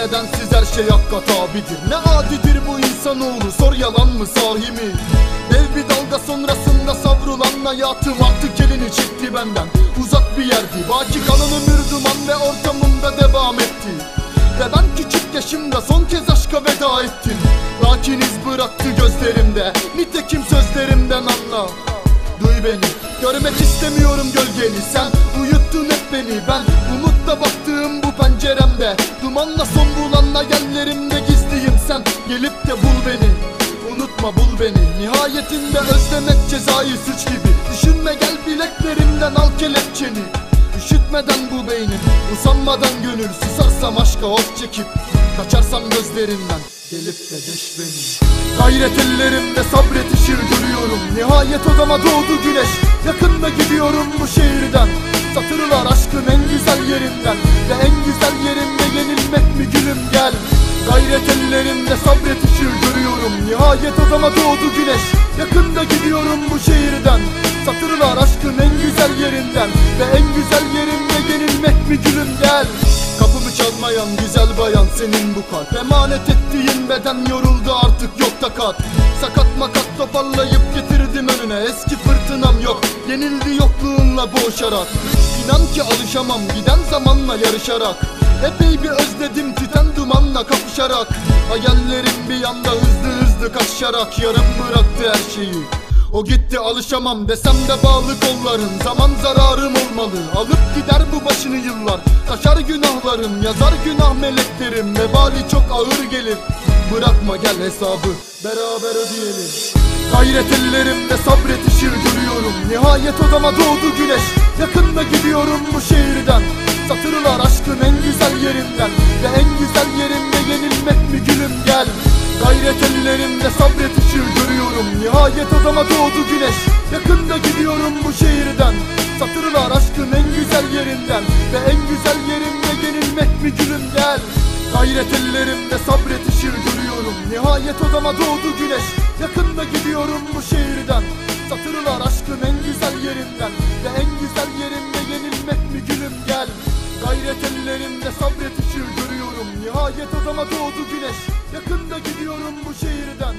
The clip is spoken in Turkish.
Nedensiz her şey hakka tabidir Ne adidir bu insanoğlu? Sor yalan mı sahi mi? Dev bir dalga sonrasında savrulan hayatım artık elini çekti benden. Uzak bir yerdi. Baki kalan ömür duman ve ortamımda devam etti. Ve ben küçük yaşımda son kez aşka veda ettim. Lakin iz bıraktı gözlerimde. Nitekim sözlerimden anla. Duy beni. Görmek istemiyorum gölgeni. Sen uyuttun hep beni. Ben Dumanla son bulan hayallerimde gizliyim Sen. Gelip de bul beni. Unutma bul beni. Nihayetinde özlemek cezayı suç gibi. Düşünme gel bileklerimden al kelepçeni. Üşütmeden bu beynim Usanmadan gönül. Susarsam aşka of çekip Kaçarsam gözlerinden Gelip de deş beni. Gayret ellerimde sabret ışığı görüyorum. Nihayet odama doğdu güneş. Yakında gidiyorum bu şehirden. Satırlar aşkın en güzel yerinden ellerimde sabret görüyorum. Nihayet odama doğdu güneş. Yakında gidiyorum bu şehirden. Satırlar aşkın en güzel yerinden. Ve en güzel yerinde yenilmek mi gülüm gel? Kapımı çalmayan güzel bayan senin bu kalp. Emanet ettiğin beden yoruldu artık yok takat. Sakat makat toparlayıp getirdim önüne. Eski fırtınam yok. Yenildi yokluğunla boğuşarak. İnan ki alışamam. Giden zamanla yarışarak Epey bir özledim tüten dumanla kapışarak. Hayallerim bir yanda hızlı hızlı kaçarak Yarım bıraktı her şeyi. O gitti alışamam desem de bağlı kolların. Zaman zararım olmalı. Alıp gider bu başını yıllar. Taşar günahlarım yazar günah meleklerim. Vebali çok ağır gelir. Bırakma gel hesabı. Beraber ödeyelim. Gayret ellerimde sabret ışığı görüyorum. Nihayet odama doğdu güneş. Yakında gidiyorum bu şehirden Nihayet odama doğdu güneş. Yakında gidiyorum bu şehirden. Satırlar aşkın en güzel yerinden. Ve en güzel yerinde yenilmek mi gülüm? Gel. Gayret ellerimde sabret ışığı görüyorum. Nihayet odama doğdu güneş. Yakında gidiyorum bu şehirden. Satırlar aşkın en güzel yerinden. Ve en güzel yerinde yenilmek mi gülüm? Gel. Gayret ellerimde sabret ışığı görüyorum. Nihayet odama doğdu güneş. Yakında gidiyorum bu şehirden